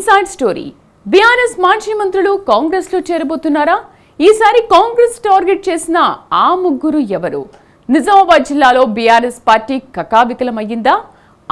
Inside story. BRS మాజీ మంత్రులు కాంగ్రెస్లో చేరబోతున్నారా? ఈసారి కాంగ్రెస్ టార్గెట్ చేసిన ఆ ముగ్గురు ఎవరు? నిజామాబాద్ జిల్లాలో బీఆర్ఎస్ పార్టీ కకావికలమయ్యిందా?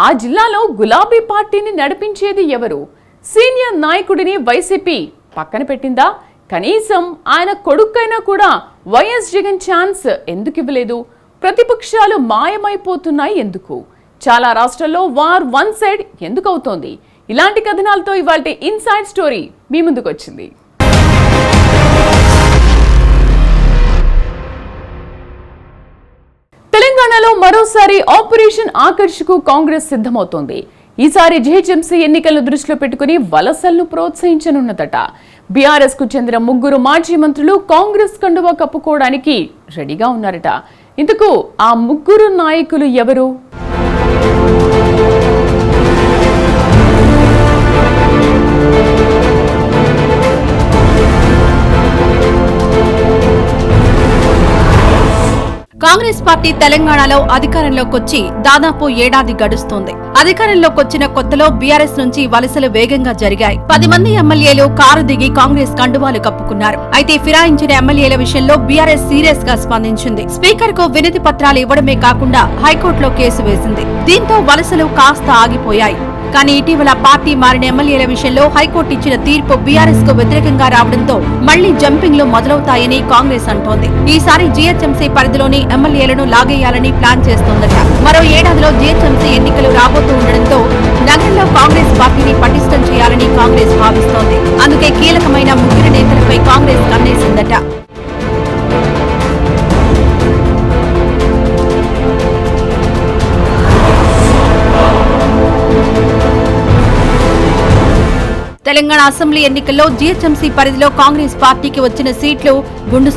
ఆ జిల్లాలో గులాబీ పార్టీని నడిపించేది ఎవరు? సీనియర్ నాయకుడిని వైసీపీ పక్కన పెట్టిందా? కనీసం ఆయన కొడుకైనా కూడా వైఎస్ జగన్ ఛాన్స్ ఎందుకు ఇవ్వలేదు? ప్రతిపక్షాలు మాయమైపోతున్నాయి ఎందుకు? చాలా రాష్ట్రాల్లో వార్ వన్ సైడ్ ఎందుకు అవుతోంది? ఇలాంటి కథనాలతో ఇవాళ ఇన్సైడ్ స్టోరీ మీ ముందుకు వచ్చింది తెలంగాణలో మరోసారి ఆపరేషన్ ఆకర్షకు కాంగ్రెస్ సిద్ధమవుతోంది. ఈసారి జీహెచ్ఎంసీ ఎన్నికలను దృష్టిలో పెట్టుకుని వలసలను ప్రోత్సహించనున్నదట. బీఆర్ఎస్కు చెందిన ముగ్గురు మాజీ మంత్రులు కాంగ్రెస్ కండువా కప్పుకోవడానికి రెడీగా ఉన్నారట. ఇందుకు ఆ ముగ్గురు నాయకులు ఎవరు? కాంగ్రెస్ పార్టీ తెలంగాణలో అధికారంలోకొచ్చి దాదాపు ఏడాది గడుస్తోంది. అధికారంలోకొచ్చిన కొత్తలో బీఆర్ఎస్ నుంచి వలసలు వేగంగా జరిగాయి. పది మంది ఎమ్మెల్యేలు కారు దిగి కాంగ్రెస్ కండువాలు కప్పుకున్నారు. అయితే ఫిరాయించిన ఎమ్మెల్యేల విషయంలో బీఆర్ఎస్ సీరియస్గా స్పందించింది. స్పీకర్కు వినతి పత్రాలు ఇవ్వడమే కాకుండా హైకోర్టులో కేసు వేసింది. దీంతో వలసలు కాస్త ఆగిపోయాయి. కానీ ఇటీవల పార్టీ మారిన ఎమ్మెల్యేల విషయంలో హైకోర్టు ఇచ్చిన తీర్పు బీఆర్ఎస్కు వ్యతిరేకంగా రావడంతో మళ్ళీ జంపింగ్లు మొదలవుతాయని కాంగ్రెస్ అంటోంది. ఈసారి జీహెచ్ఎంసీ పరిధిలోని ఎమ్మెల్యేలను లాగేయాలని ప్లాన్ చేస్తోందట. మరో ఏడాదిలో జీహెచ్ఎంసీ ఎన్నికలు రాబోతూ ఉండడంతో నగరంలో కాంగ్రెస్ పార్టీని పటిష్టం చేయాలని కాంగ్రెస్ భావిస్తోంది. అందుకే కీలకమైన ముగ్గురు నేతలపై కాంగ్రెస్ కన్నేసిందట. తెలంగాణ అసెంబ్లీ ఎన్నికల్లో జీహెచ్ఎంసీ పరిధిలో కాంగ్రెస్ పార్టీకి వచ్చిన సీట్లు గుండు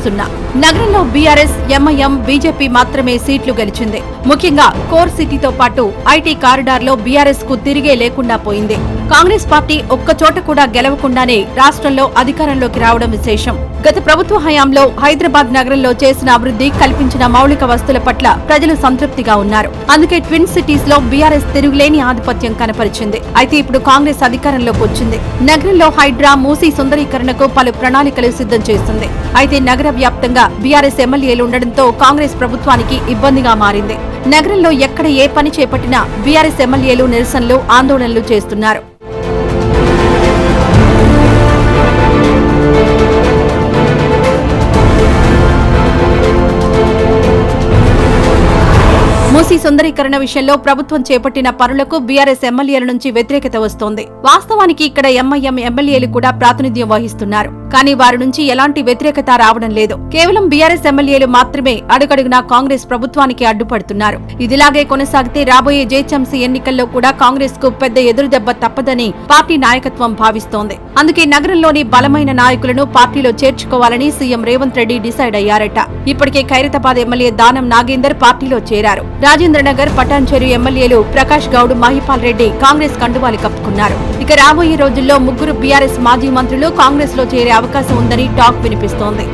నగరంలో బీఆర్ఎస్ ఎంఐఎం బీజేపీ మాత్రమే సీట్లు గెలిచింది. ముఖ్యంగా కోర్ సిటీతో పాటు ఐటీ కారిడార్లో బీఆర్ఎస్కు తిరిగే లేకుండా పోయింది. కాంగ్రెస్ పార్టీ ఒక్క చోట కూడా గెలవకుండానే రాష్ట్రంలో అధికారంలోకి రావడం విశేషం. గత ప్రభుత్వ హయాంలో హైదరాబాద్ నగరంలో చేసిన అభివృద్ధి కల్పించిన మౌలిక వస్తువుల పట్ల ప్రజలు సంతృప్తిగా ఉన్నారు. అందుకే ట్విన్ సిటీస్లో బీఆర్ఎస్ తిరుగులేని ఆధిపత్యం కనపరిచింది. అయితే ఇప్పుడు కాంగ్రెస్ అధికారంలోకి వచ్చింది. నగరంలో హైడ్రా మూసీ సుందరీకరణకు పలు ప్రణాళికలు సిద్ధం చేస్తుంది. అయితే నగర వ్యాప్తంగా బీఆర్ఎస్ ఎమ్మెల్యేలు ఉండడంతో కాంగ్రెస్ ప్రభుత్వానికి ఇబ్బందిగా మారింది. నగరంలో ఎక్కడ ఏ పని చేపట్టినా బీఆర్ఎస్ ఎమ్మెల్యేలు నిరసనలు ఆందోళనలు చేస్తున్నారు. మూసీ సుందరీకరణ విషయంలో ప్రభుత్వం చేపట్టిన పనులకు బీఆర్ఎస్ ఎమ్మెల్యేల నుంచి వ్యతిరేకత వస్తోంది. వాస్తవానికి ఇక్కడ ఎంఐఎం ఎమ్మెల్యేలు కూడా ప్రాతినిధ్యం వహిస్తున్నారు. కానీ వారి నుంచి ఎలాంటి వ్యతిరేకత రావడం లేదు. కేవలం బీఆర్ఎస్ ఎమ్మెల్యేలు మాత్రమే అడుగడుగునా కాంగ్రెస్ ప్రభుత్వానికి అడ్డుపడుతున్నారు. ఇదిలాగే కొనసాగితే రాబోయే జేహెచ్ఎంసీ ఎన్నికల్లో కూడా కాంగ్రెస్కు పెద్ద ఎదురుదెబ్బ తప్పదని పార్టీ నాయకత్వం భావిస్తోంది. అందుకే నగరంలోని బలమైన నాయకులను పార్టీలో చేర్చుకోవాలని సీఎం రేవంత్ రెడ్డి డిసైడ్ అయ్యారట. ఇప్పటికే ఖైరతాబాద్ ఎమ్మెల్యే దానం నాగేందర్ పార్టీలో చేరారు. రాజేంద్రనగర్ పటాన్చెరు ఎమ్మెల్యేలు ప్రకాష్ గౌడ్ మహిపాల్ రెడ్డి కాంగ్రెస్ కండువాలు కప్పుకున్నారు. ఇక రాబోయే రోజుల్లో ముగ్గురు బీఆర్ఎస్ మాజీ మంత్రులు కాంగ్రెస్లో చేరే అవకాశం ఉందని టాక్ వినిపిస్తోంది.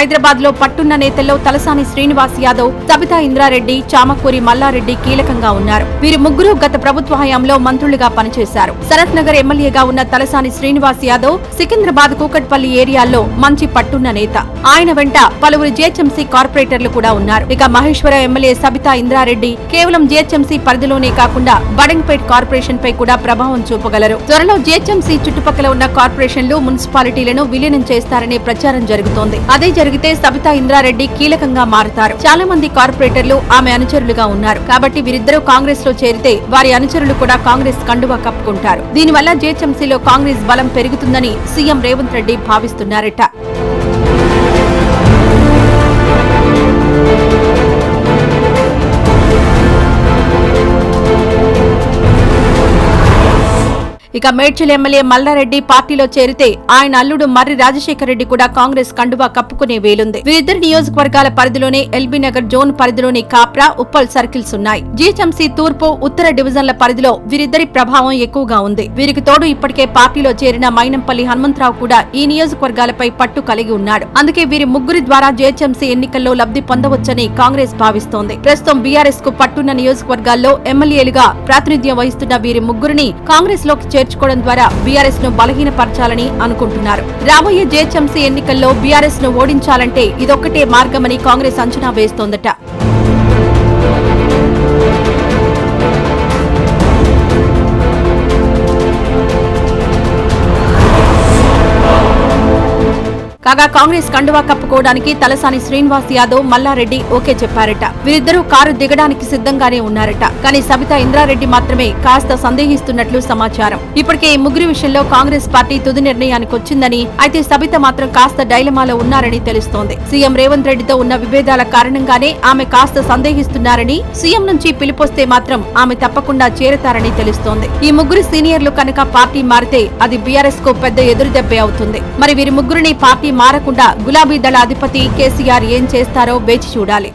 హైదరాబాద్లో పట్టున్న నేతల్లో తలసాని శ్రీనివాస్ యాదవ్ సబితా ఇంద్రారెడ్డి చామకూరి మల్లారెడ్డి కీలకంగా ఉన్నారు. వీరు ముగ్గురు గత ప్రభుత్వ హయాంలో మంత్రులుగా పనిచేశారు. శరత్ నగర్ ఎమ్మెల్యేగా ఉన్న తలసాని శ్రీనివాస్ యాదవ్ సికింద్రాబాద్ కూకట్పల్లి ఏరియాల్లో మంచి పట్టున్న నేత. ఆయన వెంట పలువురు జీహెచ్ఎంసీ కార్పొరేటర్లు కూడా ఉన్నారు. ఇక మహేశ్వర ఎమ్మెల్యే సబితా ఇంద్రారెడ్డి కేవలం జీహెచ్ఎంసీ పరిధిలోనే కాకుండా బడంగ్పేట్ కార్పొరేషన్ పై కూడా ప్రభావం చూపగలరు. త్వరలో జీహెచ్ఎంసీ చుట్టుపక్కల ఉన్న కార్పొరేషన్లు మున్సిపాలిటీలను విలీనం చేస్తారనే ప్రచారం జరుగుతోంది. అదే జరిగింది జరిగితే సబితా ఇంద్రారెడ్డి కీలకంగా మారుతారు. చాలా మంది కార్పొరేటర్లు ఆమె అనుచరులుగా ఉన్నారు. కాబట్టి వీరిద్దరూ కాంగ్రెస్లో చేరితే వారి అనుచరులు కూడా కాంగ్రెస్ కండువా కప్పుకుంటారు. దీనివల్ల జేహెచ్ఎంసీలో కాంగ్రెస్ బలం పెరుగుతుందని సీఎం రేవంత్ రెడ్డి భావిస్తున్నారట. ఇక మేడ్చల్ ఎమ్మెల్యే మల్లారెడ్డి పార్టీలో చేరితే ఆయన అల్లుడు మర్రి రాజశేఖర రెడ్డి కూడా కాంగ్రెస్ కండువా కప్పుకునే వేలుంది. వీరిద్దరి నియోజకవర్గాల పరిధిలోనే ఎల్బీ నగర్ జోన్ పరిధిలోని కాప్రా ఉప్పల్ సర్కిల్స్ ఉన్నాయి. జీహెచ్ఎంసీ తూర్పు ఉత్తర డివిజన్ల పరిధిలో వీరిద్దరి ప్రభావం ఎక్కువగా ఉంది. వీరికి తోడు ఇప్పటికే పార్టీలో చేరిన మైనంపల్లి హనుమంతరావు కూడా ఈ నియోజకవర్గాలపై పట్టు కలిగి ఉన్నాడు. అందుకే వీరి ముగ్గురి ద్వారా జీహెచ్ఎంసీ ఎన్నికల్లో లబ్ధి పొందవచ్చని కాంగ్రెస్ భావిస్తోంది. ప్రస్తుతం బీఆర్ఎస్కు పట్టున్న నియోజకవర్గాల్లో ఎమ్మెల్యేలుగా ప్రాతినిధ్యం వహిస్తున్న వీరి ముగ్గురిని కాంగ్రెస్లోకి చేర్చుకోవడం ద్వారా బీఆర్ఎస్ను బలహీనపరచాలని అనుకుంటున్నారు. రాబోయే జేహెచ్ఎంసీ ఎన్నికల్లో బీఆర్ఎస్ను ఓడించాలంటే ఇదొక్కటే మార్గమని కాంగ్రెస్ అంచనా వేస్తోందట. కాగా కాంగ్రెస్ కండువా కప్పుకోవడానికి తలసాని శ్రీనివాస్ యాదవ్ మల్లారెడ్డి ఓకే చెప్పారట. వీరిద్దరూ కారు దిగడానికి సిద్ధంగానే ఉన్నారట. కానీ సబితా ఇంద్రారెడ్డి మాత్రమే కాస్త సందేహిస్తున్నట్లు సమాచారం. ఇప్పటికే ఈ ముగ్గురి విషయంలో కాంగ్రెస్ పార్టీ తుది నిర్ణయానికి వచ్చిందని అయితే సబిత మాత్రం కాస్త డైలమాలో ఉన్నారని తెలుస్తోంది. సీఎం రేవంత్ రెడ్డితో ఉన్న విభేదాల కారణంగానే ఆమె కాస్త సందేహిస్తున్నారని సీఎం నుంచి పిలుపొస్తే మాత్రం ఆమె తప్పకుండా చేరతారని తెలుస్తోంది. ఈ ముగ్గురు సీనియర్లు కనుక పార్టీ మారితే అది బీఆర్ఎస్కు పెద్ద ఎదురుదెబ్బే అవుతుంది. మరి వీరి ముగ్గురిని పార్టీ పార్టీ మారకుండా గులాబీ దళ అధిపతి కేసీఆర్ ఏం చేస్తారో వేచి చూడాలి.